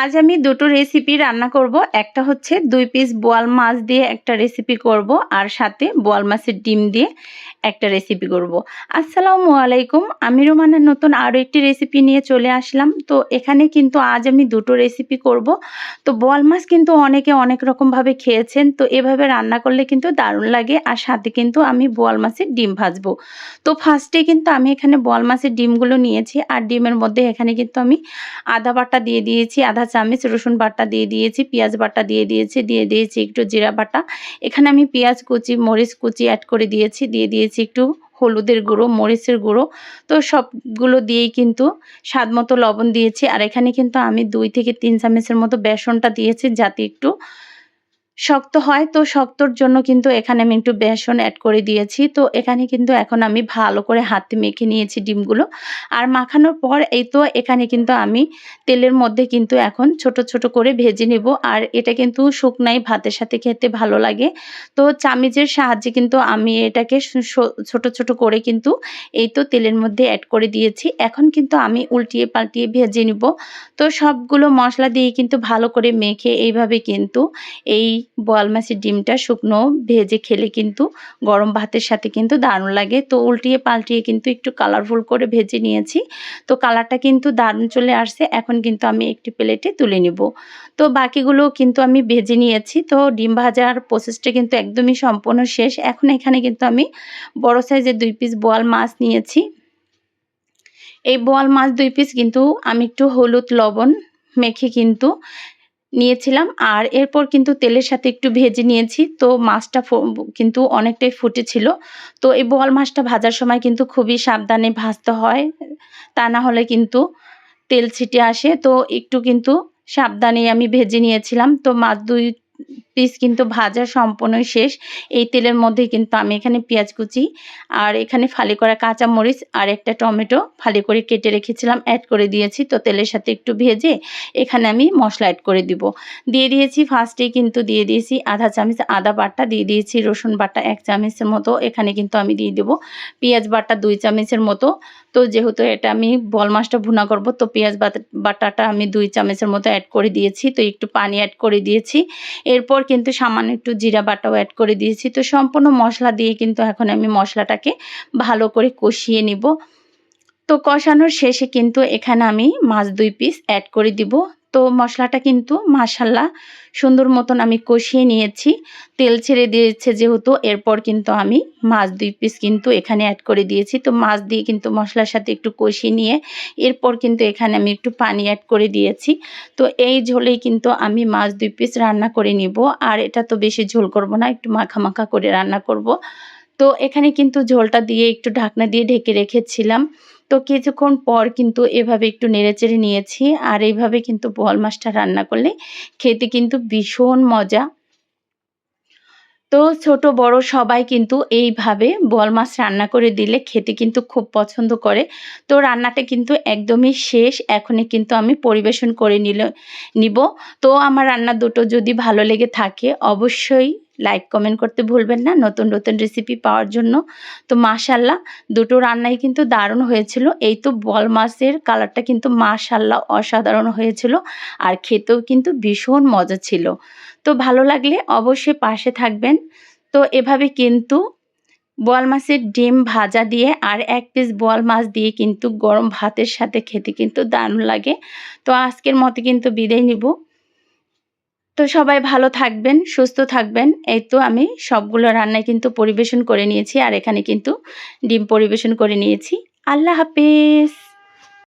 আজ আমি দুটো রেসিপি রান্না করব। একটা হচ্ছে দুই পিস বোয়াল মাছ দিয়ে একটা রেসিপি করব আর সাথে বোয়াল মাছের ডিম দিয়ে একটা রেসিপি করব। আসসালামু আলাইকুম, আমি রোমানের নতুন আরও একটি রেসিপি নিয়ে চলে আসলাম। তো এখানে কিন্তু আজ আমি দুটো রেসিপি করব। তো বোয়াল মাছ কিন্তু অনেকে অনেক রকমভাবে খেয়েছেন, তো এভাবে রান্না করলে কিন্তু দারুণ লাগে আর সাথে কিন্তু আমি বোয়াল মাছের ডিম ভাজবো। তো ফার্স্টে কিন্তু আমি এখানে বোয়াল মাছের ডিমগুলো নিয়েছি আর ডিমের মধ্যে এখানে কিন্তু আমি আদা বাটা দিয়ে দিয়েছি আধা চামচ, রসুন বাটা দিয়ে দিয়েছি, পেঁয়াজ বাটা দিয়ে দিয়েছি দিয়ে দিয়েছি একটু জিরা বাটা। এখানে আমি পেঁয়াজ কুচি, মরিচ কুচি অ্যাড করে দিয়েছি, দিয়ে দিয়েছি একটু হলুদের গুঁড়ো, মরিচের গুঁড়ো। তো সবগুলো দিয়েই কিন্তু স্বাদ মতো লবণ দিয়েছি। আর এখানে কিন্তু আমি দুই থেকে তিন চামচের মতো বেসনটা দিয়েছি যাতে একটু শক্ত হয়, তো শক্তর জন্য কিন্তু এখানে আমি একটু বেসন অ্যাড করে দিয়েছি। তো এখানে কিন্তু এখন আমি ভালো করে হাতে মেখে নিয়েছি ডিমগুলো। আর মাখানোর পর এই তো এখানে কিন্তু আমি তেলের মধ্যে কিন্তু এখন ছোট ছোট করে ভেজে নেব। আর এটা কিন্তু শুকনাই ভাতের সাথে খেতে ভালো লাগে। তো চামিচের সাহায্যে কিন্তু আমি এটাকে ছোট ছোট করে কিন্তু এই তো তেলের মধ্যে অ্যাড করে দিয়েছি। এখন কিন্তু আমি উল্টিয়ে পাল্টিয়ে ভেজে নিব। তো সবগুলো মশলা দিয়ে কিন্তু ভালো করে মেখে এইভাবে কিন্তু এই বোয়াল মাছের ডিমটা শুকনো ভেজে খেলে কিন্তু গরম ভাতের সাথে কিন্তু দারুণ লাগে। তো উল্টিয়ে পাল্টিয়ে কিন্তু একটু কালারফুল করে ভেজে নিয়েছি। তো কালারটা কিন্তু দারুণ চলে আসছে। এখন কিন্তু আমি একটি প্লেটে তুলে নিব। তো বাকিগুলো কিন্তু আমি ভেজে নিয়েছি। তো ডিম ভাজার প্রসেসটা কিন্তু একদমই সম্পূর্ণ শেষ। এখন এখানে কিন্তু আমি বড় সাইজের দুই পিস বোয়াল মাছ নিয়েছি। এই বোয়াল মাছ দুই পিস কিন্তু আমি একটু হলুদ লবণ মেখে কিন্তু নিয়েছিলাম। আর এরপর কিন্তু তেলের সাথে একটু ভেজে নিয়েছি। তো মাছটা কিন্তু অনেকটাই ফুটেছিল তো এই বোয়াল মাছটা ভাজার সময় কিন্তু খুবই সাবধানে ভাজতে হয়। তা না হলে কিন্তু তেল ছিটে আসে। তো একটু কিন্তু সাবধানে আমি ভেজে নিয়েছিলাম। তো মাছ দুই পিস কিন্তু ভাজা সম্পূর্ণই শেষ। এই তেলের মধ্যে কিন্তু আমি এখানে পেঁয়াজ কুচি আর এখানে ফালি করা কাঁচা মরিচ আর একটা টমেটো ফালি করে কেটে রেখেছিলাম অ্যাড করে দিয়েছি। তো তেলের সাথে একটু ভেজে এখানে আমি মশলা অ্যাড করে দিব। দিয়ে দিয়েছি ফার্স্টে কিন্তু দিয়ে দিয়েছি আধা চামচ আদা বাটা, দিয়ে দিয়েছি রসুন বাটা এক চামচের মতো। এখানে কিন্তু আমি দিয়ে দেবো পেঁয়াজ বাটা দুই চামচের মতো। তো যেহেতু এটা আমি বল মাছটা ভুনা করব, তো পেঁয়াজ বাটাটা আমি দুই চামচের মতো অ্যাড করে দিয়েছি। তো একটু পানি অ্যাড করে দিয়েছি। এরপর কিন্তু সামান্য একটু জিরা বাটাও অ্যাড করে দিয়েছি। তো সম্পূর্ণ মশলা দিয়ে কিন্তু এখন আমি মশলাটাকে ভালো করে কষিয়ে নিব। তো কষানোর শেষে কিন্তু এখানে আমি মাছ দুই পিস অ্যাড করে দিব। তো মশলাটা কিন্তু মাসাল্লা সুন্দর মতন আমি কষিয়ে নিয়েছি। তেল ছেড়ে দিয়েছে যেহেতু, এরপর কিন্তু আমি মাছ দুই পিস কিন্তু এখানে অ্যাড করে দিয়েছি। তো মাছ দিয়ে কিন্তু মশলার সাথে একটু কষিয়ে নিয়ে এরপর কিন্তু এখানে আমি একটু পানি অ্যাড করে দিয়েছি। তো এই ঝোলেই কিন্তু আমি মাছ দুই পিস রান্না করে নিব। আর এটা তো বেশি ঝোল করব না, একটু মাখা মাখা করে রান্না করব। তো এখানে কিন্তু ঝোলটা দিয়ে একটু ঢাকনা দিয়ে ঢেকে রেখেছিলাম। তো কিছুক্ষণ পর কিন্তু এভাবে একটু নেড়েচেড়ে নিয়েছি। আর এইভাবে কিন্তু বোয়াল মাছটা রান্না করলে খেতে কিন্তু ভীষণ মজা। তো ছোট, বড় সবাই কিন্তু এইভাবে বোয়াল মাছ রান্না করে দিলে খেতে কিন্তু খুব পছন্দ করে। তো রান্নাটা কিন্তু একদমই শেষ। এখনই কিন্তু আমি পরিবেশন করে নিল, নিব। তো আমার রান্না দুটো যদি ভালো লেগে থাকে, অবশ্যই লাইক কমেন্ট করতে ভুলবেন না। নতুন নতুন রেসিপি পাওয়ার জন্য। তো মাশাল্লাহ দুটো রান্নাই কিন্তু দারুণ হয়েছিল। এই তো বল মাছের কালারটা কিন্তু মাশাল্লাহ অসাধারণ হয়েছিল আর খেতেও কিন্তু ভীষণ মজা ছিল। তো ভালো লাগলে অবশ্যই পাশে থাকবেন। তো এভাবে কিন্তু বোয়াল মাছের ডিম ভাজা দিয়ে আর এক পিস বোয়াল মাছ দিয়ে কিন্তু গরম ভাতের সাথে খেতে কিন্তু দারুণ লাগে। তো আজকের মতো কিন্তু বিদায় নিব। তো সবাই ভালো থাকবেন, সুস্থ থাকবেন। এই তো আমি সবগুলো রান্নায় কিন্তু পরিবেশন করে নিয়েছি আর এখানে কিন্তু ডিম পরিবেশন করে নিয়েছি। আল্লাহ হাফেজ!